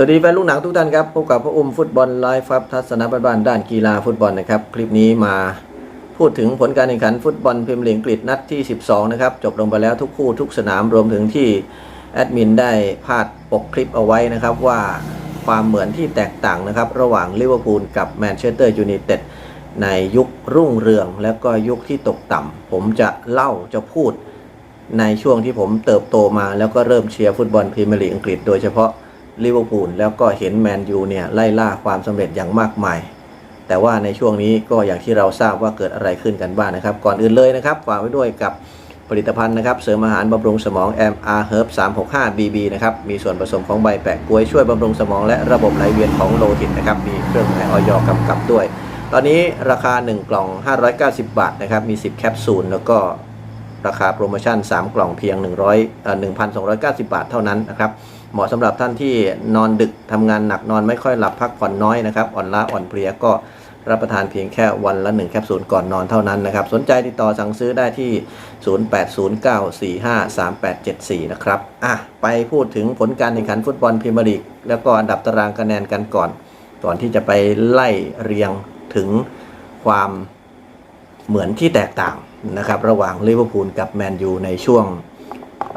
สวัสดีแฟนลูกหนังทุกท่านครับพบกับพระอุ้มฟุตบอลไลฟ์ครับทัศนบ,บ้านด้านกีฬาฟุตบอลนะครับ คลิปนี้มาพูดถึงผลการแข่งขันฟุตบอลพรีเมียร์ลีกอังกฤษนัดที่ 12 นะครับ จบลงไปแล้วทุกคู่ทุกสนามรวมถึงที่แอดมินได้พาดปกคลิปเอาไว้นะครับ ว่าความเหมือนที่แตกต่างนะครับ ระหว่างลิเวอร์พูลกับแมนเชสเตอร์ยูไนเต็ดในยุครุ่งเรือง และก็ยุคที่ตกต่ำผมจะเล่าจะพูดในช่วงที่ผมเติบโตมา แล้วก็เริ่มเชียร์ฟุตบอลพรีเมียร์ลีกอังกฤษโดยเฉพาะ ลิเวอร์พูลแล้วก็เห็นแมนยูเนี่ยไล่ล่าความสำเร็จอย่างมากมาย แต่ว่าในช่วงนี้ก็อย่างที่เราทราบว่าเกิดอะไรขึ้นกันบ้างนะครับ ก่อนอื่นเลยนะครับฝากไว้ด้วยกับผลิตภัณฑ์นะครับเสริมอาหารบำรุงสมอง MR Herb 365 BB นะครับ มีส่วนผสมของใบแปะกล้วยช่วยบำรุงสมองและระบบไหลเวียนของโลหิตนะครับ มีเครื่องหมายออยกำกับด้วย ตอนนี้ราคา 1 กล่อง 590 บาทนะครับ มี 10 แคปซูล แล้วก็ราคาโปรโมชั่น 3 กล่องเพียง 100เอ่อ1,290 บาทเท่านั้นนะครับ เหมาะสำหรับท่านที่นอนดึกทำงานหนักนอนไม่ค่อยหลับพักผ่อนน้อยนะครับอ่อนล้าอ่อนเพลียก็รับประทานเพียงแค่วันละ1แคปซูลก่อนนอนเท่านั้นนะครับ สนใจติดต่อสั่งซื้อได้ที่ 0809453874 นะครับอะไปพูดถึงผลการแข่งขันฟุตบอลพรีเมียร์ลีกแล้วก็อันดับตารางคะแนนกันก่อน ก่อนที่จะไปไล่เรียงถึงความเหมือนที่แตกต่างนะครับ ระหว่างลิเวอร์พูลกับแมนยูในช่วง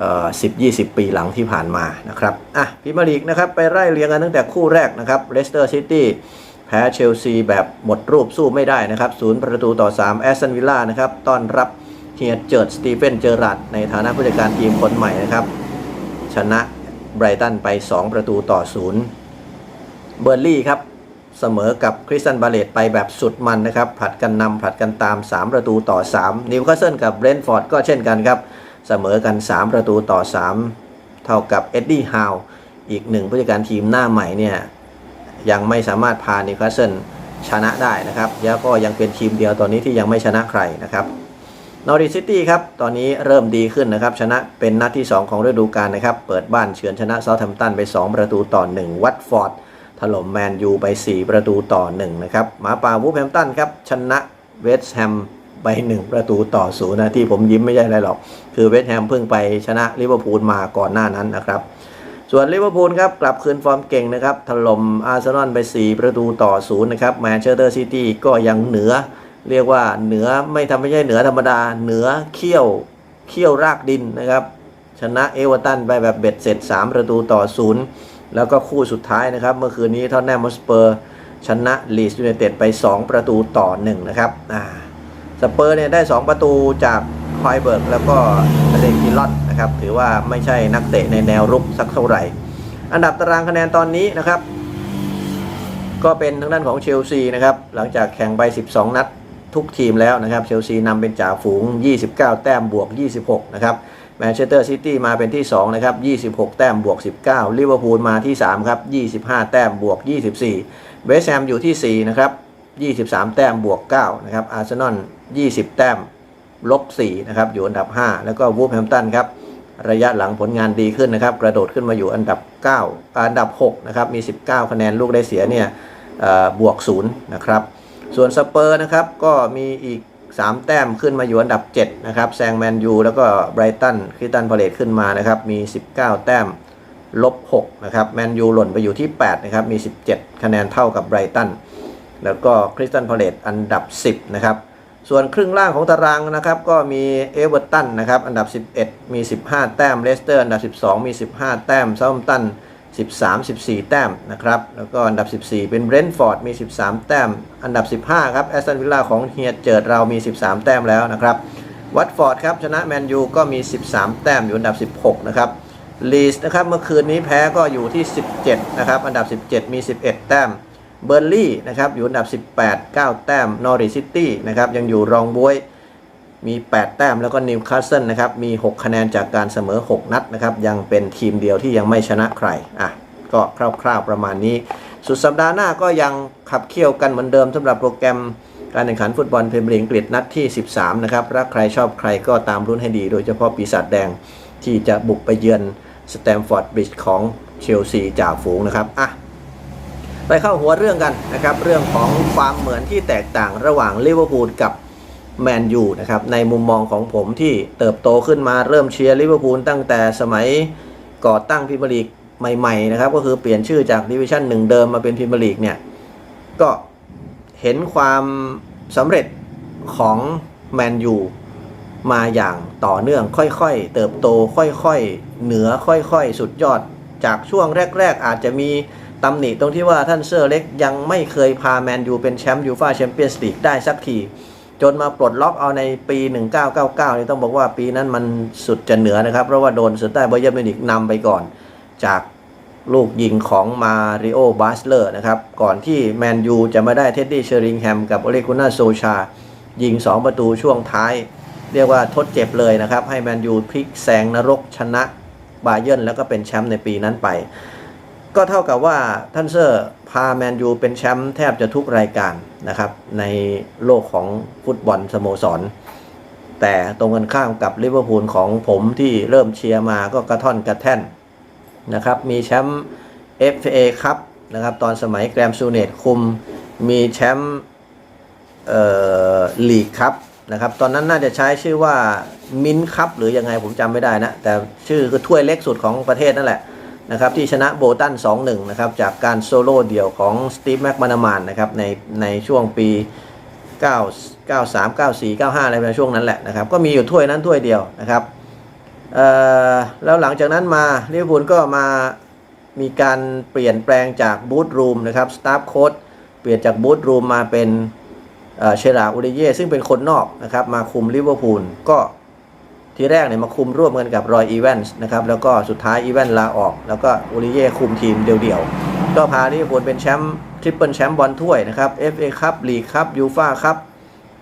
เอ่อ10-20ปีหลังที่ผ่านมานะครับอะพรีเมียร์ลีกนะครับไปไล่เรียงกันตั้งแต่คู่แรกนะครับเลสเตอร์ซิตี้แพ้เชลซีแบบหมดรูปสู้ไม่ได้นะครับศูนย์ประตูต่อ3แอสตันวิลล่านะครับต้อนรับเฮียเจิร์ดสตีเฟนเจอรัดในฐานะผู้จัดการทีมคนใหม่นะครับ ชนะไบรตันไป 2 ประตูต่อ0เบอร์ลี่ครับเสมอกับคริสตันบาเลตไปแบบสุดมันนะครับผลัดกันนำผลัดกันตาม 3 ประตูต่อ 3 นิวคาสเซิลกับเบรนท์ฟอร์ดก็เช่นกันครับ เสมอกัน 3 ประตูต่อ 3 เท่ากับเอ็ดดี้ฮาวอีกหนึ่งผู้จัดการทีมหน้าใหม่เนี่ยยังไม่สามารถพานิวคาสเซิลชนะได้นะครับ แล้วก็ยังเป็นทีมเดียวตอนนี้ที่ยังไม่ชนะใครนะครับนอริซิตี้ครับ ตอนนี้เริ่มดีขึ้นนะครับ ชนะเป็นนัดที่ 2 ของฤดูกาลนะครับ เปิดบ้านเฉือนชนะเซาท์แฮมป์ตันไป 2 ประตูต่อ 1 วัตฟอร์ด ถล่มแมนยูไป 4 ประตูต่อ 1 นะครับ หมาป่าวูฟแฮมป์ตันครับ ชนะเวสต์แฮม ไป 1 ประตูต่อ0นย์นะที่ผมยิ้มไม่ใช่อะไรหรอก คือเวสต์แฮมเพิ่งไปชนะลิเวอร์พูลมาก่อนหน้านั้นนะครับส่วนลิเวอร์พูลครับกลับคืนฟอร์มเก่งนะครับถล่มอาร์เซนอลไป 4 ประตูต่อ0นย์นะครับแมนเชสเตอร์ซิตี้ก็ยังเหนือ เรียกว่าเหนือไม่ทำไม่ใช่เหนือธรรมดา เหนือเขี้ยวเขี้ยวรากดินนะครับชนะเอเวอร์ตันไปแบบเบ็ดเสร็จ 3 ประตูต่อ0แล้วก็คู่สุดท้ายนะครับ เมื่อคืนนี้ทอนแนมสเปอร์ ชนะลีสยูไนเต็ดไป 2 ประตูต่อ1นะครับอ่า สเปอร์เนี่ยได้ 2 ประตูจากคอยเบิร์กแล้วก็เรกิลอตนะครับถือว่าไม่ใช่นักเตะในแนวรุกสักเท่าไหร่ อันดับตารางคะแนนตอนนี้นะครับ ก็เป็นทางด้านของเชลซีนะครับหลังจากแข่งไป 12 นัดทุกทีมแล้วนะครับเชลซีนำเป็นจ่าฝูง 29 แต้มบวก 26 นะครับแมนเชสเตอร์ซิตี้มาเป็นที่ 2 นะครับ 26 แต้มบวก 19ลิเวอร์พูลมาที่ 3 ครับ 25 แต้มบวก 24 เวสต์แฮมอยู่ที่ 4 นะครับ 23 แต้มบวก9นะครับอาร์เซนอล20 แต้มลบ4นะครับอยู่อันดับ 5 แล้วก็วูฟแฮมตันครับระยะหลังผลงานดีขึ้นนะครับ กระโดดขึ้นมาอยู่อันดับ 9 อันดับ6นะครับมี 19 คะแนนลูกได้เสียเนี่ยบวก0นะครับส่วนสเปอร์นะครับก็มีอีก 3 แต้มขึ้นมาอยู่อันดับ7นะครับแซงแมนยูแล้วก็ไบรตันคริสตันพาเลตขึ้นมานะครับมี 19 แต้มลบ6นะครับแมนยูหล่นไปอยู่ที่8นะครับมี 17 คะแนนเท่ากับไบรตัน แล้วก็คริสตันพาเลตอันดับ 10 นะครับ ส่วนครึ่งล่างของตารางนะครับ ก็มีเอเวอร์ตันนะครับ อันดับ 11 มี 15 แต้มเลสเตอร์อันดับ 12 มี 15 แต้มเซาท์แฮมตัน13 14 แต้มนะครับ แล้วก็อันดับ 14 เป็นเบรนท์ฟอร์ดมี 13 แต้ม อันดับ 15 ครับแอสตันวิลล่าของเฮียเจิดเรามี 13 แต้มแล้วนะครับวัตฟอร์ดครับชนะแมนยูก็มี 13 แต้มอยู่อันดับ 16 นะครับลีสนะครับเมื่อคืนนี้แพ้ก็อยู่ที่ 17 นะครับ อันดับ 17 มี 11 แต้ม เบอร์ลี่นะครับอยู่อันดับ 18 9 แต้มนอริซิตี้นะครับยังอยู่รองบวยมี 8 แต้มแล้วก็นิวคาสเซิลนะครับมี 6 คะแนนจากการเสมอ 6 นัดนะครับยังเป็นทีมเดียวที่ยังไม่ชนะใครอะก็คร่าวๆประมาณนี้ สุดสัปดาห์หน้าก็ยังขับเคี่ยวกันเหมือนเดิมสำหรับโปรแกรมการแข่งขันฟุตบอลพรีเมียร์ลีกอังกฤษนัดที่ 13 นะครับรักใครชอบใครก็ตามรุ่นให้ดี โดยเฉพาะปีศาจแดงที่จะบุกไปเยือนสแตมฟอร์ดบริดจ์ของเชลซีจ่าฝูงนะครับอะ ไปเข้าหัวเรื่องกันนะครับ เรื่องของความเหมือนที่แตกต่างระหว่างลิเวอร์พูลกับแมนยูนะครับในมุมมองของผมที่เติบโตขึ้นมาเริ่มเชียร์ลิเวอร์พูลตั้งแต่สมัยก่อตั้งพรีเมียร์ลีกใหม่ๆนะครับก็คือเปลี่ยนชื่อจากดิวิชั่นหนึ่งเดิมมาเป็นพรีเมียร์ลีกเนี่ยก็เห็นความสำเร็จของแมนยูมาอย่างต่อเนื่องค่อยๆ เติบโตค่อยๆ เหนือค่อยๆ สุดยอดจากช่วงแรก ๆ อาจจะมี ตำหนิตรงที่ว่าท่านเซอร์เล็กยังไม่เคยพาแมนยูเป็นแชมป์ยูฟ่าแชมเปี้ยนส์ลีกได้สักที จนมาปลดล็อกเอาในปี 1999 นี่ต้องบอกว่าปีนั้นมันสุดจะเหนือนะครับ เพราะว่าโดนเซอร์ใต้บอเยอร์มิวนิกนำไปก่อน จากลูกยิงของมาริโอบาสเลอร์นะครับ ก่อนที่แมนยูจะมาได้เท็ดดี้เชอริงแฮมกับโอเลกุน่าโซชา ยิง 2 ประตูช่วงท้าย เรียกว่าทดเจ็บเลยนะครับ ให้แมนยูพลิกแซงนรกชนะบาเยิร์นแล้วก็เป็นแชมป์ในปีนั้นไป ก็เท่ากับว่าท่านเซอร์พาแมนยูเป็นแชมป์แทบจะทุกรายการนะครับ ในโลกของฟุตบอลสโมสร แต่ตรงกันข้ามกับลิเวอร์พูลของผมที่เริ่มเชียร์มาก็กระท่อนกระแท่นนะครับ มีแชมป์ FA ครับนะครับ ตอนสมัยแกรมซูเนตคุมมีแชมป์เอ่อลีกครับนะครับ ตอนนั้นน่าจะใช้ชื่อว่ามินคัพหรือยังไงผมจำไม่ได้นะ แต่ชื่อคือถ้วยเล็กสุดของประเทศนั่นแหละ นะครับที่ชนะโบตัน 2-1 นะครับจากการโซโล่เดี่ยวของสตีฟแม็กมานามานนะครับในในช่วงปี 9 93 94 95 อะไรในช่วงนั้นแหละนะครับก็มีอยู่ถ้วยนั้นถ้วยเดียวนะครับเอ่อแล้วหลังจากนั้นมาลิเวอร์พูลก็มามีการเปลี่ยนแปลงจากบูธรูมนะครับสตาฟโค้ดเปลี่ยนจากบูธรูมมาเป็นเออเชราอูริเย่ซึ่งเป็นคนนอกนะครับมาคุมลิเวอร์พูลก็ ทีแรกเนี่ยมาคุมร่วมกันกับรอยอีแวนส์นะครับแล้วก็สุดท้ายอีแวนลาออก แล้วก็อูริเย่คุมทีมเดี่ยวๆก็พาลิเวอร์พูลเป็นแชมป์ทริปเปิลแชมป์บอลถ้วยนะครับ FA คัพลีกคัพยูฟาคัพ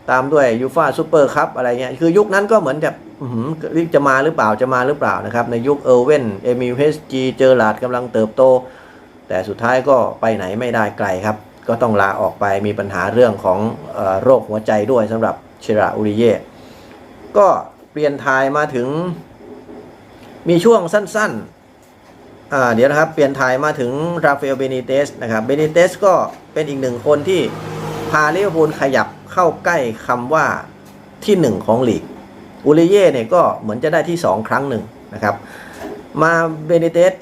ตามด้วยยูฟาซูเปอร์คัพอะไรเงี้ยคือยุคนั้นก็เหมือนจะอื้อหือจะมาหรือเปล่าจะมาหรือเปล่านะครับ ในยุคเออร์เวนเอมิลเฮสจีเจอร์ลาดกำลังเติบโต แต่สุดท้ายก็ไปไหนไม่ได้ไกลครับ ก็ต้องลาออกไปมีปัญหาเรื่องของอโรคหัวใจด้วยสำหรับเชราอูริเย่ก็ ปลี่ยนทายมาถึง มีช่วงสั้นๆ เดี๋ยวนะครับ เปลี่ยนทายมาถึงราฟาเอลเบนิเตสนะครับ เบนิเตสก็เป็นอีกหนึ่งคนที่พาลิเวอร์พูลขยับเข้าใกล้คำว่าที่หนึ่งของลีกอูริเย่เนี่ยก็เหมือนจะได้ที่สองครั้งหนึ่งนะครับ มาเบนิเตส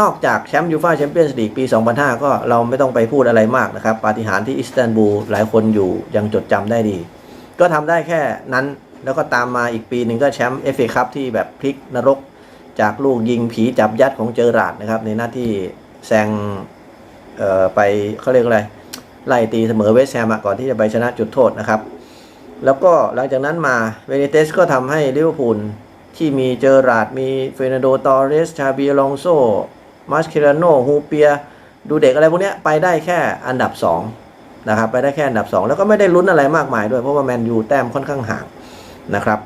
นอกจากแชมป์ยูฟ่าแชมเปี้ยนส์ลีกปี 2005 ก็เราไม่ต้องไปพูดอะไรมากนะครับ ปาฏิหาริย์ที่อิสตันบูลหลายคนอยู่ยังจดจำได้ดี ก็ทำได้แค่นั้น แล้วก็ตามมาอีกปีหนึ่งก็แชมป์เอฟเอคัพที่แบบพลิกนรกจากลูกยิงผีจับยัดของเจอราร์ดนะครับ ในหน้าที่แซงไปเขาเรียกอะไร ไล่ตีเสมอเวสแฮมก่อนที่จะไปชนะจุดโทษนะครับ แล้วก็หลังจากนั้นมาเวเนเตสก็ทำให้ลิเวอร์พูลที่มีเจอราร์ดมีเฟรนันโดตอเรสชาบีอลองโซมาสเคราโนฮูเปีย ดูเด็กอะไรพวกนี้ไปได้แค่อันดับ2นะครับไปได้แค่อันดับ 2 แล้วก็ไม่ได้ลุ้นอะไรมากมายด้วยเพราะว่าแมนยูแต้มค่อนข้างห่าง นะครับ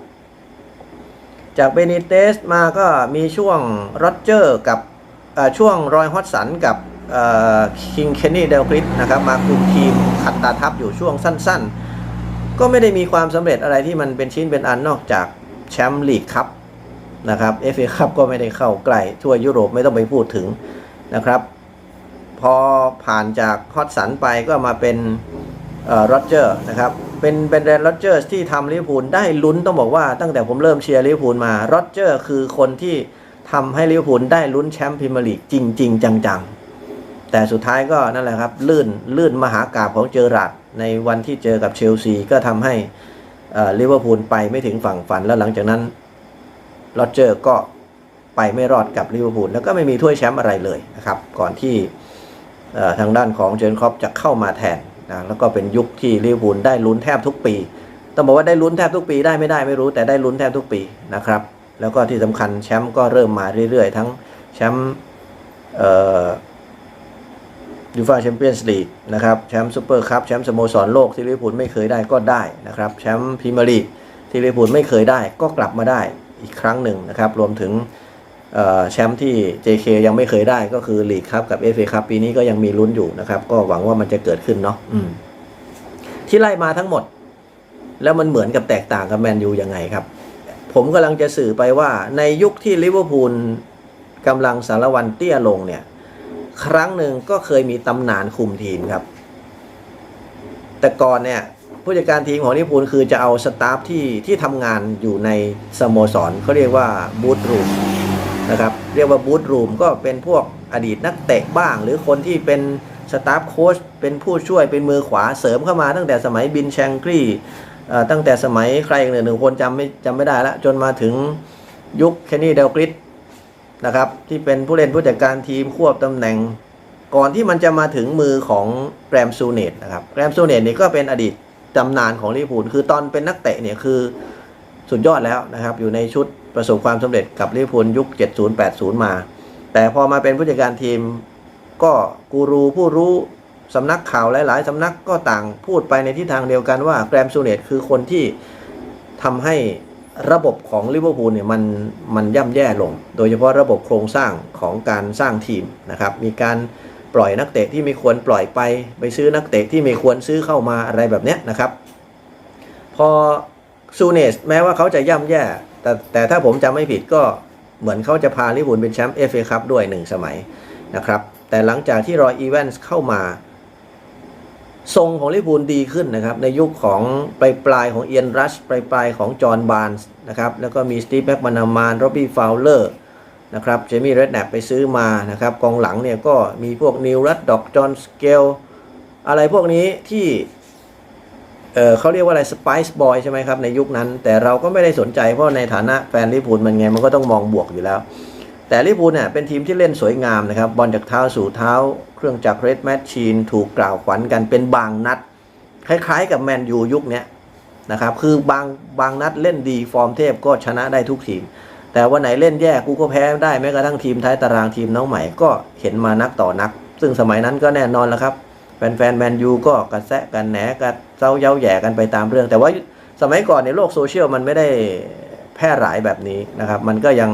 จากเบนิเตสมาก็มีช่วงโรเจอร์กับช่วงรอยฮอตสันกับคิงเคนนี่เดลคริสนะครับมาคุมทีมขัดตาทับอยู่ช่วงสั้นๆ ก็ไม่ได้มีความสำเร็จอะไรที่มันเป็นชิ้นเป็นอันนอกจากแชมป์ลีกคัพนะครับเอฟเอคัพก็ไม่ได้เข้าใกล้ทั่วยุโรปไม่ต้องไปพูดถึงนะครับ พอผ่านจากฮอตสันไปก็มาเป็น โรเจอร์นะครับเป็นเป็นแดนโรเจอร์ที่ทำลิเวอร์พูลได้ลุ้นต้องบอกว่าตั้งแต่ผมเริ่มเชียร์ลิเวอร์พูลมาโรเจอร์คือคนที่ทำให้ลิเวอร์พูลได้ลุ้นแชมป์พรีเมียร์ลีกจริง ๆ จังๆ แต่สุดท้ายก็นั่นแหละครับลื่นลื่นมหากาบของเจอราร์ดในวันที่เจอกับเชลซีก็ทำให้ลิเวอร์พูลไปไม่ถึงฝั่งฝันแล้วหลังจากนั้นโรเจอร์ก็ไปไม่รอดกับลิเวอร์พูลแล้วก็ไม่มีถ้วยแชมป์อะไรเลยนะครับ ก่อนที่ทางด้านของเจนครอปจะเข้ามาแทน นะแล้วก็เป็นยุคที่ลิเวอร์พูลได้ลุ้นแทบทุกปี ต้องบอกว่าได้ลุ้นแทบทุกปีได้ไม่ได้ไม่รู้แต่ได้ลุ้นแทบทุกปีนะครับ แล้วก็ที่สำคัญแชมป์ก็เริ่มมาเรื่อยๆ ทั้งแชมป์ยูฟ่าแชมเปี้ยนส์ลีกนะครับแชมป์ซูเปอร์คัพแชมป์สโมสรโลกที่ลิเวอร์พูลไม่เคยได้ก็ได้นะครับแชมป์พรีเมียร์ลีกที่ลิเวอร์พูลไม่เคยได้ก็กลับมาได้อีกครั้งหนึ่งนะครับ รวมถึง แชมป์ที่ JK ยังไม่เคยได้ก็คือลีกครับกับ FA ครับปีนี้ก็ยังมีลุ้นอยู่นะครับ ก็หวังว่ามันจะเกิดขึ้นเนาะอืมที่ไล่มาทั้งหมด แล้วมันเหมือนกับแตกต่างกับแมนยูยังไงครับ ผมกำลังจะสื่อไปว่าในยุคที่ลิเวอร์พูลกำลังสารวันเตี้ยลงเนี่ย ครั้งหนึ่งก็เคยมีตำนานคุมทีมครับ แต่ก่อนเนี่ยผู้จัดการทีมของลิเวอร์พูลคือจะเอาสตาฟที่ที่ทำงานอยู่ในสโมสรเขาเรียกว่าบูธรูม นะครับเรียกว่าบูธรูมก็เป็นพวกอดีตนักเตะบ้าง หรือคนที่เป็นสตาฟโค้ชเป็นผู้ช่วยเป็นมือขวาเสริมเข้ามาตั้งแต่สมัยบินแชงกรีตั้งแต่สมัยใครอีกหนึ่งคนจำไม่จำไม่ได้ละจนมาถึงยุคเคนนี่เดลกริสนะครับที่เป็นผู้เล่นผู้จัดการทีมควบตำแหน่ง ก่อนที่มันจะมาถึงมือของแกรมซูเนตนะครับแกรมซูเนตนี่ก็เป็นอดีตตำนานของลิเวอร์พูลคือตอนเป็นนักเตะเนี่ยคือสุดยอดแล้วนะครับอยู่ในชุด ประสบความสำเร็จกับลิเวอร์พูลยุค 70-80 มา แต่พอมาเป็นผู้จัดการทีม ก็กูรูผู้รู้สำนักข่าวหลาย ๆ สำนักก็ต่างพูดไปในทิศทางเดียวกันว่าแกรมซูเนตคือคนที่ทำให้ระบบของลิเวอร์พูลเนี่ยมันมันย่ำแย่ลง โดยเฉพาะระบบโครงสร้างของการสร้างทีมนะครับมีการปล่อยนักเตะที่ไม่ควรปล่อยไปไปซื้อนักเตะที่ไม่ควรซื้อเข้ามาอะไรแบบเนี้ยนะครับ พอซูเนสแม้ว่าเขาจะย่ำแย่ แต่แต่ถ้าผมจำไม่ผิดก็เหมือนเขาจะพาลิเวอร์พูลเป็นแชมป์เอฟเอคัพด้วยหนึ่งสมัยนะครับ แต่หลังจากที่รอยอีแวนส์เข้ามา ทรงของลิเวอร์พูลดีขึ้นนะครับ ในยุคของปลายปลายของเอียนรัชปลายปลายของจอห์นบาร์นส์นะครับ แล้วก็มีสตีฟแบ็กมานามานโรบบี้ฟาวเลอร์นะครับเจมี่เรดแนปไปซื้อมานะครับกองหลังเนี่ยก็มีพวกนิวรัตดอกจอห์นสเกลอะไรพวกนี้ที่ เออเขาเรียกว่าอะไรสไปซ์บอยใช่ไหมครับในยุคนั้น แต่เราก็ไม่ได้สนใจเพราะในฐานะแฟนลิเวอร์พูลมันไงมันก็ต้องมองบวกอยู่แล้ว แต่ลิเวอร์พูลเนี่ยเป็นทีมที่เล่นสวยงามนะครับบอลจากเท้าสู่เท้า เครื่องจักรเรดแมชชีนถูกกล่าวขวัญกันเป็นบางนัด คล้ายๆ กับแมนยูยุคนี้นะครับคือบางบางนัดเล่นดีฟอร์มเทพก็ชนะได้ทุกทีม แต่วันไหนเล่นแย่กูก็แพ้ได้แม้กระทั่งทีมท้ายตารางทีมน้องใหม่ก็เห็นมานักต่อนัก ซึ่งสมัยนั้นก็แน่นอนแล้วครับ แฟนๆแมนยูก็กระแซะกันแหนกระเจ้าเย้าแย่กันไปตามเรื่อง แต่ว่าสมัยก่อนในโลกโซเชียลมันไม่ได้แพร่หลายแบบนี้นะครับ มันก็ยัง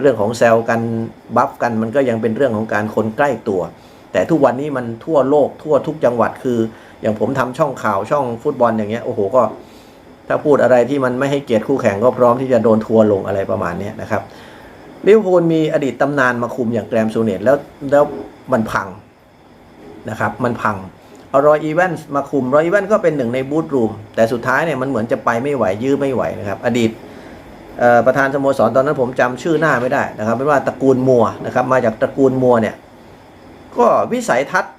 เรื่องของแซวกันบัฟกันมันก็ยังเป็นเรื่องของการคนใกล้ตัว แต่ทุกวันนี้มันทั่วโลกทั่วทุกจังหวัดคือ อย่างผมทำช่องข่าวช่องฟุตบอลอย่างเงี้ยโอ้โหก็ ถ้าพูดอะไรที่มันไม่ให้เกียรติคู่แข่งก็พร้อมที่จะโดนทัวร์ลงอะไรประมาณนี้นะครับลิเวอร์พูลมีอดีตตำนานมาคุมอย่างแกรมซูเนตแล้วแล้วมันพัง นะครับ มันพังเอารอยอีแวนส์มาคุมรอยอีแวนส์ก็เป็นหนึ่งในบูธรูมแต่สุดท้ายเนี่ยมันเหมือนจะไปไม่ไหวยื้อไม่ไหวนะครับอดีตประธานสโมสรตอนนั้นผมจำชื่อหน้าไม่ได้นะครับเป็นว่าตระกูลมัวนะครับมาจากตระกูลมัวเนี่ยก็วิสัยทัศน์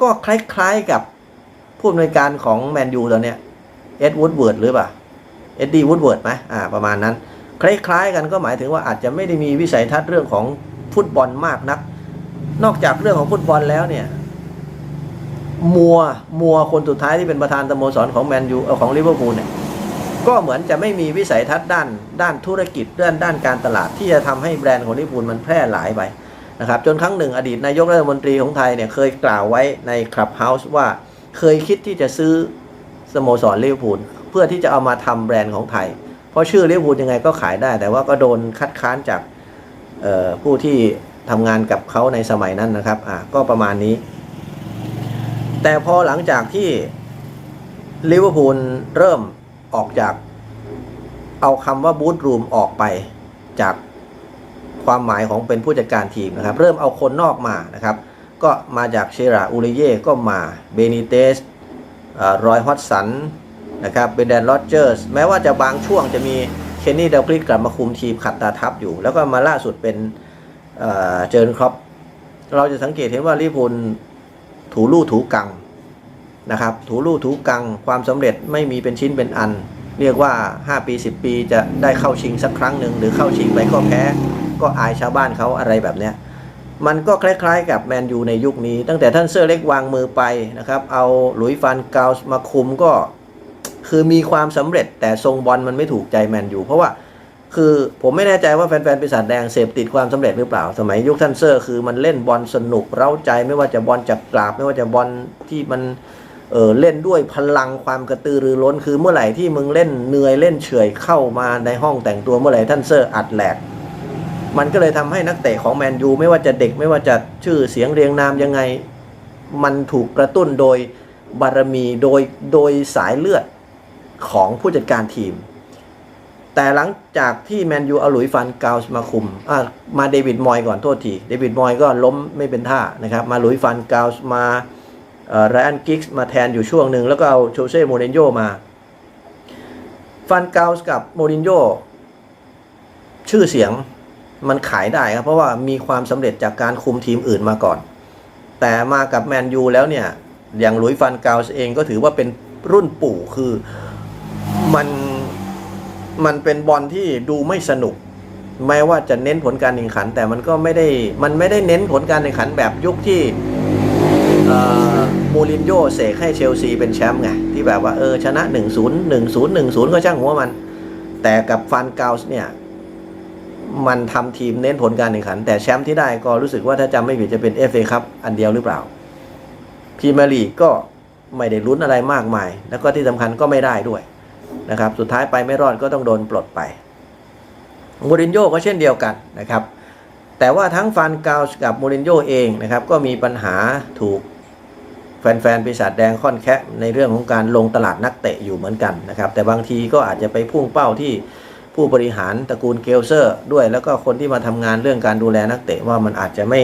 ก็คล้าย ๆกับผู้อำนวยการของแมนยูตอนเนี้ยเอ็ดวูดเวิร์ดหรือเปล่าเอ็ดดี้วูดเวิร์ดไหมอ่าประมาณนั้น คล้ายๆกันก็หมายถึงว่าอาจจะไม่ได้มีวิสัยทัศน์เรื่องของฟุตบอลมากนัก นอกจากเรื่องของฟุตบอลแล้วเนี่ย มัวมัวคนสุดท้ายที่เป็นประธานสโมสรของแมนยูของลิเวอร์พูลเนี่ยก็เหมือนจะไม่มีวิสัยทัศน์ด้าน ด้านธุรกิจด้านด้านการตลาดที่จะทำให้แบรนด์ของลิเวอร์พูลมันแพร่หลายไปนะครับจนครั้งหนึ่งอดีตนายกรัฐมนตรีของไทยเนี่ยเคยกล่าวไว้ในคลับเฮาส์ว่าเคยคิดที่จะซื้อสโมสรลิเวอร์พูลเพื่อที่จะเอามาทำแบรนด์ของไทย เพราะชื่อลิเวอร์พูลยังไงก็ขายได้ แต่ว่าก็โดนคัดค้านจากผู้ที่ทำงานกับเขาในสมัยนั้นนะครับอะก็ประมาณนี้ แต่พอหลังจากที่ลิเวอร์พูลเริ่มออกจาก เอาคำว่าบูธรูมออกไปจากความหมายของเป็นผู้จัดการทีมนะครับ เริ่มเอาคนนอกมานะครับ ก็มาจากเชราอูริเย่ก็มาเบนิเตสรอยฮอตสันนะครับเบนแดนโรเจอร์สแม้ว่าจะบางช่วงจะมีเคนนี่เดลกริสกลับมาคุมทีมขัดตาทับอยู่ แล้วก็มาล่าสุดเป็นเจอร์นครอปเราจะสังเกตเห็นว่าลิเวอร์พูล ถูลู่ถูกังนะครับ ถูลู่ถูกังความสำเร็จไม่มีเป็นชิ้นเป็นอัน เรียกว่า 5 ปี 10 ปีจะได้เข้าชิงสักครั้งหนึ่งหรือเข้าชิงไปก็แพ้ ก็อายชาวบ้านเขาอะไรแบบเนี้ยมันก็คล้ายๆ กับแมนยูในยุคนี้ ตั้งแต่ท่านเซอร์เล็กวางมือไปนะครับ เอาหลุยฟันกาลมาคุมก็ คือมีความสำเร็จแต่ทรงบอลมันไม่ถูกใจแมนยูเพราะว่า คือผมไม่แน่ใจว่าแฟนๆปีศาจแดงเสพติดความสำเร็จหรือเปล่า สมัยยุคท่านเซอร์คือมันเล่นบอลสนุกเร้าใจไม่ว่าจะบอลจับกราบ ไม่ว่าจะบอลที่มันเออเล่นด้วยพลังความกระตือรือร้น คือเมื่อไหร่ที่มึงเล่นเหนื่อยเล่นเฉยเข้ามาในห้องแต่งตัวเมื่อไหร่ท่านเซอร์อัดแหลก มันก็เลยทำให้นักเตะของแมนยูไม่ว่าจะเด็กไม่ว่าจะชื่อเสียงเรียงนามยังไง มันถูกกระตุ้นโดยบารมีโดยโดยสายเลือดของผู้จัดการทีม แต่หลังจากที่แมนยูเอาหลุยฟันกาลส์มาคุมมาเดวิดมอยก่อนโทษที เดวิดมอยก็ล้มไม่เป็นท่านะครับ มาหลุยฟันกาลส์มาไรอันกิกส์มาแทนอยู่ช่วงหนึ่ง แล้วก็เอาโชเซ่โมเรนโญมา ฟันกาลส์กับโมรินโญ่ชื่อเสียงมันขายได้ครับ เพราะว่ามีความสำเร็จจากการคุมทีมอื่นมาก่อน แต่มากับแมนยูแล้วเนี่ย อย่างหลุยฟันกาวส์เองก็ถือว่าเป็นรุ่นปู่คือมัน มันเป็นบอลที่ดูไม่สนุก แม้ว่าจะเน้นผลการแข่งขัน แต่มันก็ไม่ได้มันไม่ได้เน้นผลการแข่งขันแบบยุคที่มูรินโญ่เสกให้เชลซีเป็นแชมป์ไงที่แบบว่าเออชนะ 1 0 1 0 1 0 ก็ช่างหัวมัน แต่กับฟันเกาส์เนี่ย มันทำทีมเน้นผลการแข่งขัน แต่แชมป์ที่ได้ก็รู้สึกว่าถ้าจำไม่ผิดจะเป็น FA ครับ อันเดียวหรือเปล่าพรีเมียร์ลีกก็ไม่ได้ลุ้นอะไรมากมาย แล้วก็ที่สำคัญก็ไม่ได้ด้วย นะครับ สุดท้ายไปไม่รอดก็ต้องโดนปลดไปมูรินโญ่ก็เช่นเดียวกันนะครับ แต่ว่าทั้งฟานกาวส์กับมูรินโญ่เองนะครับ ก็มีปัญหาถูกแฟนๆปีศาจแดงค่อนแคะในเรื่องของการลงตลาดนักเตะอยู่เหมือนกันนะครับ แต่บางทีก็อาจจะไปพุ่งเป้าที่ผู้บริหารตระกูลเกลเซอร์ ด้วยแล้วก็คนที่มาทำงานเรื่องการดูแลนักเตะว่ามันอาจจะไม่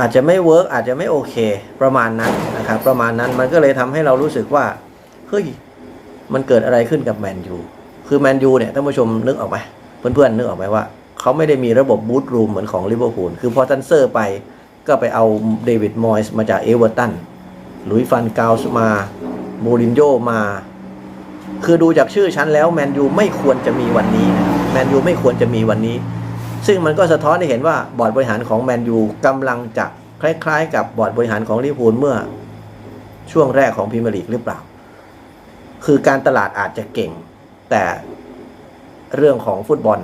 อาจจะไม่เวิร์กอาจจะไม่โอเค ประมาณนั้นนะครับ ประมาณนั้นมันก็เลยทำให้เรารู้สึกว่าเฮ้ย มันเกิดอะไรขึ้นกับแมนยูคือแมนยูเนี่ยท่านผู้ชมนึกออกไหมเพื่อนๆนึกออกไหมว่าเขาไม่ได้มีระบบบูธรูมเหมือนของลิเวอร์พูลคือพอทันเซอร์ไปก็ไปเอาเดวิดมอยส์มาจากเอเวอร์ตันลุยฟันกาวส์มามูรินโญ่มา คือดูจากชื่อชั้นแล้วแมนยูไม่ควรจะมีวันนี้แมนยูไม่ควรจะมีวันนี้ ซึ่งมันก็สะท้อนให้เห็นว่าบอร์ดบริหารของแมนยูกำลังจะคล้ายๆ กับบอร์ดบริหารของลิเวอร์พูลเมื่อช่วงแรกของพรีเมียร์ลีกหรือเปล่า คือการตลาดอาจจะเก่ง แต่เรื่องของฟุตบอล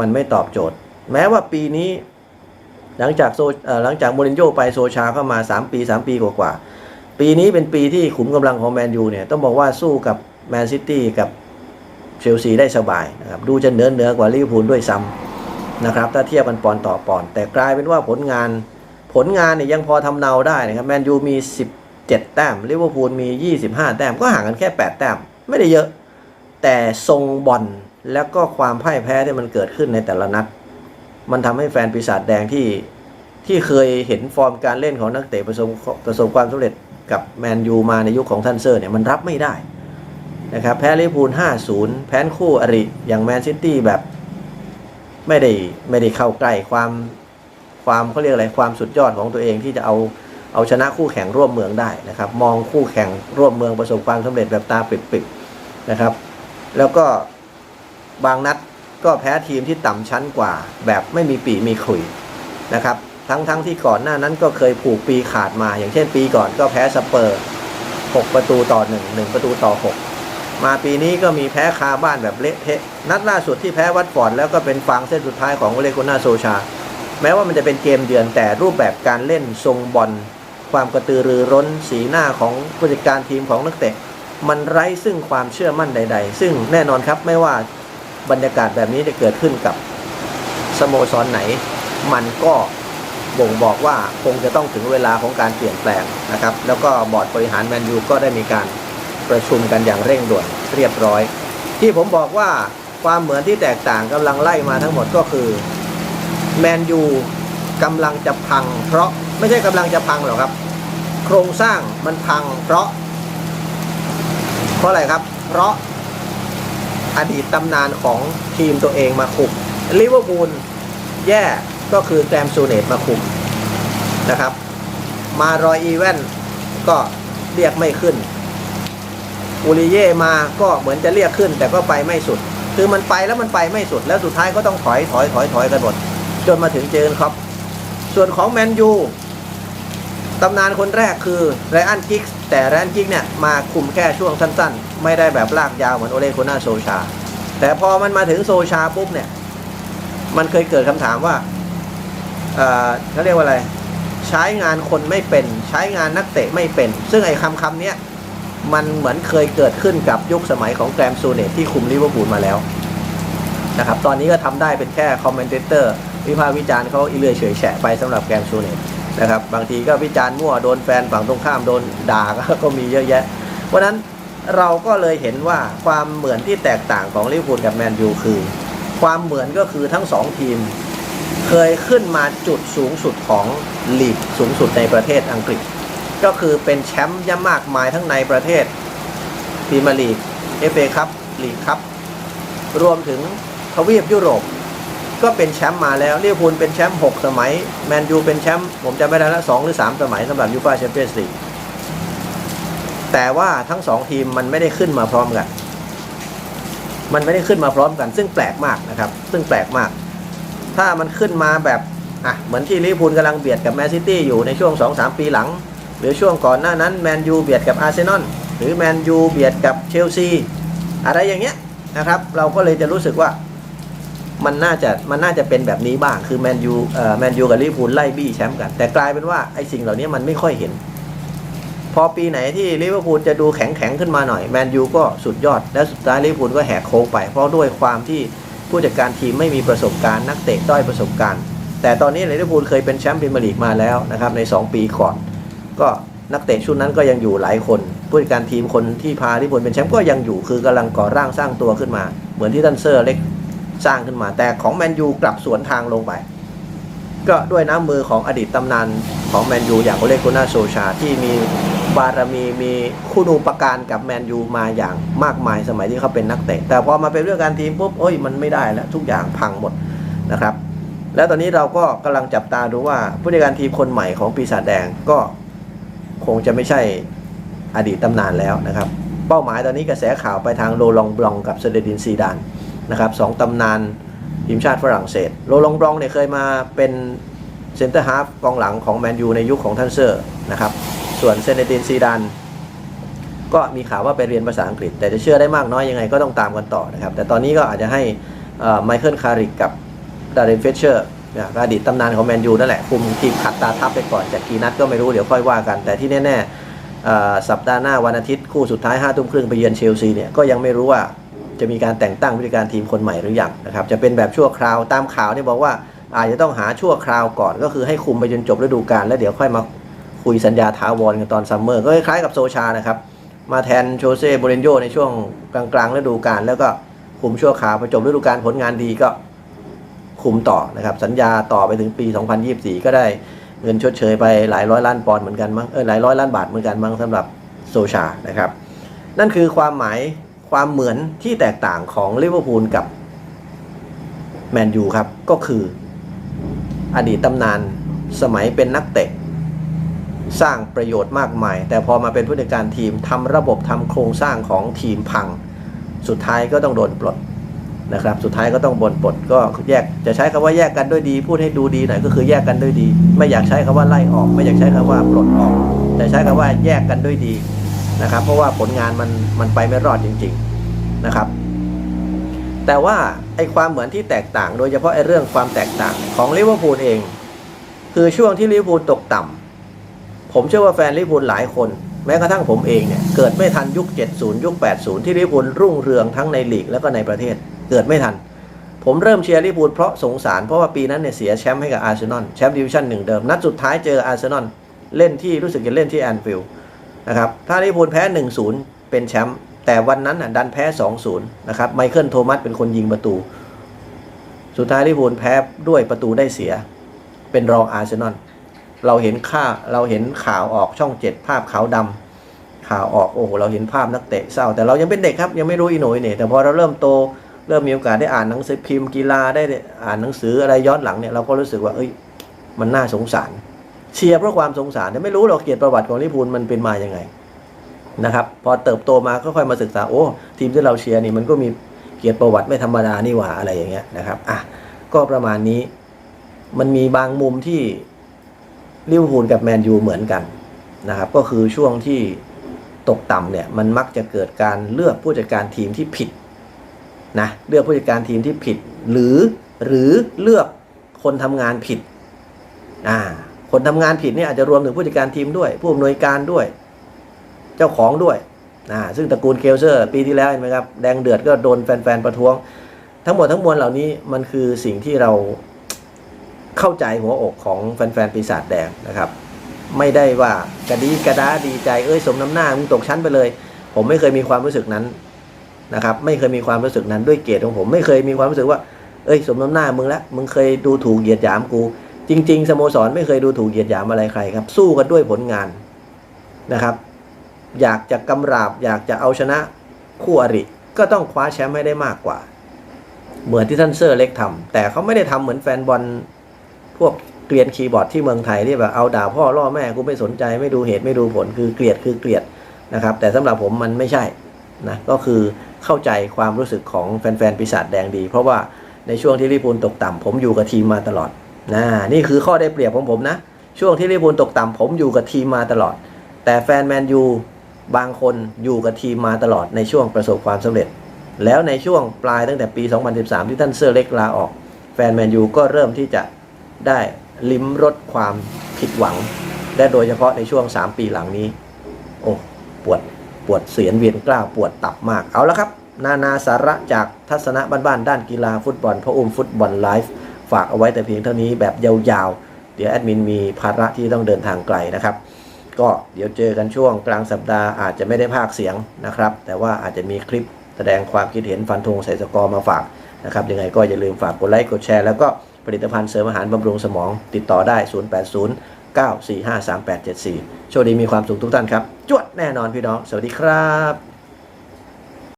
มันไม่ตอบโจทย์ แม้ว่าปีนี้ หลังจากโซหลังจากโมรินโญ่ไปโซชาเข้ามา 3 ปี 3 ปีกว่าๆปีนี้เป็นปีที่ขุมกำลังของแมนยูเนี่ยต้องบอกว่าสู้กับแมนซิตี้กับเชลซีได้สบายนะครับดูจะเหนือเหนือกว่าลิเวอร์พูลด้วยซ้ำนะครับถ้าเทียบกันปอนต่อปอน แต่กลายเป็นว่าผลงานผลงานเนี่ยยังพอทำเนาได้นะครับแมนยูมี 7 แต้มลิเวอร์พูลมี 25 แต้มก็ห่างกันแค่ 8 แต้มไม่ได้เยอะ แต่ทรงบอลแล้วก็ความพ่ายแพ้ที่มันเกิดขึ้นในแต่ละนัด มันทำให้แฟนปีศาจแดงที่ที่เคยเห็นฟอร์มการเล่นของนักเตะประสบประสบความสำเร็จกับแมนยูมาในยุคของท่านเซอร์เนี่ยมันรับไม่ได้นะครับแพ้ลิเวอร์พูล 5-0 แพ้คู่อริอย่างแมนซิตี้แบบไม่ได้ไม่ได้เข้าใกล้ความความเขาเรียกอะไรความสุดยอดของตัวเองที่จะเอา เอาชนะคู่แข่งร่วมเมืองได้นะครับ มองคู่แข่งร่วมเมืองประสบความสำเร็จแบบตาปิดๆนะครับ แล้วก็บางนัดก็แพ้ทีมที่ต่ำชั้นกว่า แบบไม่มีปีมีขลุยนะครับ ทั้งทั้งที่ก่อนหน้านั้นก็เคยผูกปีขาดมา อย่างเช่นปีก่อนก็แพ้สเปอร์ 6 ประตูต่อ 1 1 ประตูต่อ 6 มาปีนี้ก็มีแพ้คาบ้านแบบเละเทะนัดล่าสุดที่แพ้วัตฟอร์ดแล้วก็เป็นฟางเส้นสุดท้ายของเลโกนาโซชา แม้ว่ามันจะเป็นเกมเดือนแต่รูปแบบการเล่นทรงบอล ความกระตือรือร้นสีหน้าของผู้จัดการทีมของนักเตะ มันไร้ซึ่งความเชื่อมั่นใด ๆ ซึ่งแน่นอนครับไม่ว่าบรรยากาศแบบนี้จะเกิดขึ้นกับสโมสรไหน มันก็บ่งบอกว่าคงจะต้องถึงเวลาของการเปลี่ยนแปลงนะครับ แล้วก็บอร์ดบริหารแมนยูก็ได้มีการประชุมกันอย่างเร่งด่วนเรียบร้อย ที่ผมบอกว่าความเหมือนที่แตกต่างกำลังไล่มาทั้งหมดก็คือแมนยูกำลังจะพังเพราะ ไม่ใช่กำลังจะพังหรอกครับ โครงสร้างมันพังเพราะ เพราะอะไรครับ เพราะอดีตตำนานของทีมตัวเองมาคุมลิเวอร์พูลแย่ก็คือแกรมซูเนตมาคุมนะครับ มารอยอีเวนก็เรียกไม่ขึ้นอูริเย่มาก็เหมือนจะเรียกขึ้น แต่ก็ไปไม่สุด คือมันไปแล้วมันไปไม่สุด แล้วสุดท้ายก็ต้องถอยถอยถอยถอยกันหมดจนมาถึงเจอครับ ส่วนของแมนยู ตำนานคนแรกคือไรอันกิกแต่ไรอันกิกเนี่ยมาคุมแค่ช่วงสั้นๆ ไม่ได้แบบลากยาวเหมือนโอเลโคนาโซชา แต่พอมันมาถึงโซชาปุ๊บเนี่ย มันเคยเกิดคำถามว่าเขาเรียกว่าอะไร ใช้งานคนไม่เป็น ใช้งานนักเตะไม่เป็น ซึ่งไอ้คำคำเนี้ยมันเหมือนเคยเกิดขึ้นกับยุคสมัยของแกรมซูเนตที่คุมลิเวอร์พูลมาแล้วนะครับ ตอนนี้ก็ทำได้เป็นแค่คอมเมนเตอร์วิพากษ์วิจารณ์เขาอีเลื่อยเฉยแฉะไปสำหรับแกรมซูเนต นะครับบางทีก็วิจารณ์มั่วโดนแฟนฝั่งตรงข้ามโดนด่าก็มีเยอะแยะ เพราะนั้นเราก็เลยเห็นว่าความเหมือนที่แตกต่างของลิเวอร์พูลกับแมนยูคือ ความเหมือนก็คือทั้งสองทีม เคยขึ้นมาจุดสูงสุดของลีกสูงสุดในประเทศอังกฤษ ก็คือเป็นแชมป์ย่ามากมายทั้งในประเทศพรีเมียร์ลีกเอฟเอคัพลีกคัพรวมถึงทวีปยุโรป ก็เป็นแชมป์มาแล้วเวอร์พูลเป็นแชมป์6สมัย แมนยูเป็นแชมป์ผมจำไม่ได้แล้วสองหรือ 3 สมัยสำหรับยูฟ่าแชมเปี้ยนส์ลีกแต่ว่าทั้งสองทีมมันไม่ได้ขึ้นมาพร้อมกัน มันไม่ได้ขึ้นมาพร้อมกัน ซึ่งแปลกมากนะครับ ซึ่งแปลกมาก ถ้ามันขึ้นมาแบบอะเหมือนที่ลิเวอร์พูลกำลังเบียดกับแมนซิตี้อยู่ในช่วง 2-3 ปีหลัง หรือช่วงก่อนหน้านั้นแมนยูเบียดกับอาร์เซนอลหรือแมนยูเบียดกับเชลซีอะไรอย่างเงี้ยนะครับ เราก็เลยจะรู้สึกว่า มันน่าจะมันน่าจะเป็นแบบนี้บ้างคือแมนยูเอ่อแมนยูกับลิเวอร์พูลไล่บี้แชมป์กัน แต่กลายเป็นว่าไอ้สิ่งเหล่านี้มันไม่ค่อยเห็น พอปีไหนที่ลิเวอร์พูลจะดูแข็งแข็งขึ้นมาหน่อยแมนยูก็สุดยอด และสุดท้ายลิเวอร์พูลก็แหกโค้งไป เพราะด้วยความที่ผู้จัดการทีมไม่มีประสบการณ์นักเตะด้อยประสบการณ์ แต่ตอนนี้ลิเวอร์พูลเคยเป็นแชมป์พรีเมียร์ลีกมาแล้วนะครับใน 2 ปีก่อน ก็นักเตะชุดนั้นก็ยังอยู่หลายคน ผู้จัดการทีมคนที่พาลิเวอร์พูลเป็นแชมป์ก็ยังอยู่คือกำลังก่อร่างสร้างตัวขึ้นมา เหมือนที่ท่านเซอร์เล็ก สร้างขึ้นมา แต่ของแมนยูกลับสวนทางลงไป ก็ด้วยน้ำมือของอดีตตำนานของแมนยูอย่างโอเลกุน่าโซชาที่มีบารมีมีคุณูปการกับแมนยูมาอย่างมากมายสมัยที่เขาเป็นนักเตะ แต่พอมาเป็นเรื่องการทีมปุ๊บโอ้ยมันไม่ได้แล้วทุกอย่างพังหมดนะครับ แล้วตอนนี้เราก็กำลังจับตาดูว่าผู้จัดการทีมคนใหม่ของปีศาจแดงก็คงจะไม่ใช่อดีตตำนานแล้วนะครับ เป้าหมายตอนนี้กระแสข่าวไปทางโรลองบลองกับเซเดดินซีดาน นะครับสองตำนานทีมชาติฝรั่งเศส โรลองบลองเนี่ยเคยมาเป็นเซนเตอร์ฮาฟกองหลังของแมนยูในยุคของท่านเซอร์นะครับ ส่วนเซเดดินซีดานก็มีข่าวว่าไปเรียนภาษาอังกฤษ แต่จะเชื่อได้มากน้อยยังไงก็ต้องตามกันต่อนะครับ แต่ตอนนี้ก็อาจจะให้ไมเคิลคาริกกับดารินเฟเชอร์อดีตตำนานของแมนยูนั่นแหละ คุมทีมขัดตาทับไปก่อนจากกี่นัดก็ไม่รู้เดี๋ยวค่อยว่ากัน แต่ที่แน่ๆเอ่อสัปดาห์หน้าวันอาทิตย์คู่สุดท้าย5้าทุ่มครึ่งไปเยือนเชลซีเนี่ยก็ยังไม่รู้ว่า จะมีการแต่งตั้งผู้จัดการทีมคนใหม่หรือยังนะครับจะเป็นแบบชั่วคราวตามข่าวเนี่ยบอกว่าอาจจะต้องหาชั่วคราวก่อนก็คือให้คุมไปจนจบฤดูกาลแล้วเดี๋ยวค่อยมาคุยสัญญาถาวรกันตอนซัมเมอร์ก็คล้ายๆกับโซชานะครับมาแทนโชเซ่โบเรนโญในช่วงกลางๆฤดูกาลแล้วก็คุมชั่วคราวพอจบฤดูกาลผลงานดีก็คุมต่อนะครับ สัญญาต่อไปถึงปี 2024 ก็ได้เงินชดเชยไปหลายร้อยล้านปอนด์เหมือนกันมั้งเออหลายร้อยล้านบาทเหมือนกันมั้งสำหรับโซชานะครับ นั่นคือความหมาย ความเหมือนที่แตกต่างของลิเวอร์พูลกับแมนยูครับ ก็คืออดีตตำนานสมัยเป็นนักเตะ สร้างประโยชน์มากมาย แต่พอมาเป็นผู้จัดการทีมทำระบบทำโครงสร้างของทีมพัง สุดท้ายก็ต้องโดนปลดนะครับ สุดท้ายก็ต้องบนปลดก็แยกจะใช้คำว่าแยกกันด้วยดี พูดให้ดูดีหน่อยก็คือแยกกันด้วยดี ไม่อยากใช้คำว่าไล่ออก ไม่อยากใช้คำว่าปลดออก แต่ใช้คำว่าแยกกันด้วยดี นะครับ เพราะว่าผลงานมันมันไปไม่รอดจริง ๆนะครับ แต่ว่าไอ้ความเหมือนที่แตกต่าง โดยเฉพาะไอ้เรื่องความแตกต่างของลิเวอร์พูลเอง คือช่วงที่ลิเวอร์พูลตกต่ำผมเชื่อว่าแฟนลิเวอร์พูลหลายคน แม้กระทั่งผมเองเนี่ยเกิดไม่ทันยุค 70 ยุค 80 ที่ลิเวอร์พูลรุ่งเรืองทั้งในลีกแล้วก็ในประเทศ เกิดไม่ทันผมเริ่มเชียร์ลิเวอร์พูลเพราะสงสาร เพราะว่าปีนั้นเนี่ยเสียแชมป์ให้กับอาร์เซนอลแชมป์ดิวิชั่นหนึ่งเดิม นัดสุดท้ายเจออาร์เซนอลเล่นที่รู้สึกจะเล่นที่แอนฟิลด์ นะครับถ้าลิเวอร์พูลแพ้1-0 เป็นแชมป์แต่วันนั้นน่ะดันแพ้ 2-0 นะครับไมเคิลโทมัสเป็นคนยิงประตู สุดท้ายลิเวอร์พูลแพ้ด้วยประตูได้เสีย เป็นรองอาร์เซนอลเราเห็นค่าเราเห็นข่าวออกช่องเจ็ดภาพขาวดำข่าวออกโอ้โหเราเห็นภาพนักเตะเศร้า แต่เรายังเป็นเด็กครับยังไม่รู้อีโหน่ยเนี่ยแต่พอเราเริ่มโตเริ่มมีโอกาสได้อ่านหนังสือพิมพ์กีฬาได้อ่านหนังสืออะไรย้อนหลังเนี่ยเราก็รู้สึกว่าเอ้ยมันน่าสงสาร เชียร์เพราะความสงสารแต่ไม่รู้หรอกเกียรติประวัติของลิพูลมันเป็นมาอย่างไงนะครับ พอเติบโตมาก็ค่อยมาศึกษาโอ้ทีมที่เราเชียร์นี่มันก็มีเกียรติประวัติไม่ธรรมดานี่หว่าอะไรอย่างเงี้ยนะครับอะก็ประมาณนี้มันมีบางมุมที่ลิเวอร์พูลกับแมนยูเหมือนกันนะครับ ก็คือช่วงที่ตกต่ำเนี่ย มันมักจะเกิดการเลือกผู้จัดการทีมที่ผิดนะเลือกผู้จัดการทีมที่ผิด หรือหรือเลือกคนทำงานผิดอ่า คนทำงานผิดเนี่ยอาจจะรวมถึงผู้จัดการทีมด้วย ผู้อำนวยการด้วย เจ้าของด้วยอ่าซึ่งตระกูลเคลเซอร์ ปีที่แล้วเห็นไหมครับแดงเดือดก็โดนแฟนๆประท้วง ทั้งหมดทั้งมวลเหล่านี้มันคือสิ่งที่เราเข้าใจหัวอกของแฟนๆปีศาจแดงนะครับ ไม่ได้ว่ากระดีกระดาดีใจเอ้ยสมน้ำหน้ามึงตกชั้นไปเลย ผมไม่เคยมีความรู้สึกนั้นนะครับ ไม่เคยมีความรู้สึกนั้นด้วยเกียรติของผมไม่เคยมีความรู้สึกว่า เอ้ย สมน้ำหน้ามึงละมึงเคยดูถูกเหยียดหยามกู จริง ๆสโมสรไม่เคยดูถูกเหยียดหยามอะไรใครครับ สู้กันด้วยผลงานนะครับ อยากจะกำราบ อยากจะเอาชนะคู่อริก็ต้องคว้าแชมป์ให้ได้มากกว่า เหมือนที่ท่านเซอร์เล็กทำแต่เขาไม่ได้ทำเหมือนแฟนบอลพวกเกลียนคีย์บอร์ดที่เมืองไทยที่แบบเอาด่าพ่อล่อแม่กูไม่สนใจไม่ดูเหตุไม่ดูผลคือเกลียดคือเกลียดนะครับ แต่สำหรับผมมันไม่ใช่นะก็คือเข้าใจความรู้สึกของแฟนๆปีศาจแดงดี เพราะว่าในช่วงที่ลิเวอร์พูลตกต่ำผมอยู่กับทีมมาตลอด นะนี่คือข้อได้เปรียบของผมนะ ช่วงที่ลิเวอร์พูลตกต่ำผมอยู่กับทีมมาตลอด แต่แฟนแมนยูบางคนอยู่กับทีมมาตลอดในช่วงประสบความสำเร็จ แล้วในช่วงปลายตั้งแต่ปี 2013 ที่ท่านเซอร์เล็กลาออก แฟนแมนยูก็เริ่มที่จะได้ลิ้มรสความผิดหวัง และโดยเฉพาะในช่วง 3 ปีหลังนี้ โอ้ปวดปวดเสียนเวียนกล้าวปวดตับมากเอาละครับ นานาสาระจากทัศนะบ้านๆด้านกีฬาฟุตบอลพระอุ้มฟุตบอลไลฟ์ ฝากเอาไว้แต่เพียงเท่านี้แบบยาวๆ เดี๋ยวแอดมินมีภาระที่ต้องเดินทางไกลนะครับ ก็เดี๋ยวเจอกันช่วงกลางสัปดาห์อาจจะไม่ได้ภาคเสียงนะครับ แต่ว่าอาจจะมีคลิปแสดงความคิดเห็นฟันธงใส่สกอร์มาฝากนะครับยังไงก็อย่าลืมฝากกดไลค์กดแชร์แล้วก็ผลิตภัณฑ์เสริมอาหารบำรุงสมอง ติดต่อได้ 080 945 3874 โชคดีมีความสุขทุกท่านครับ จวดแน่นอนพี่น้อง สวัสดีครับ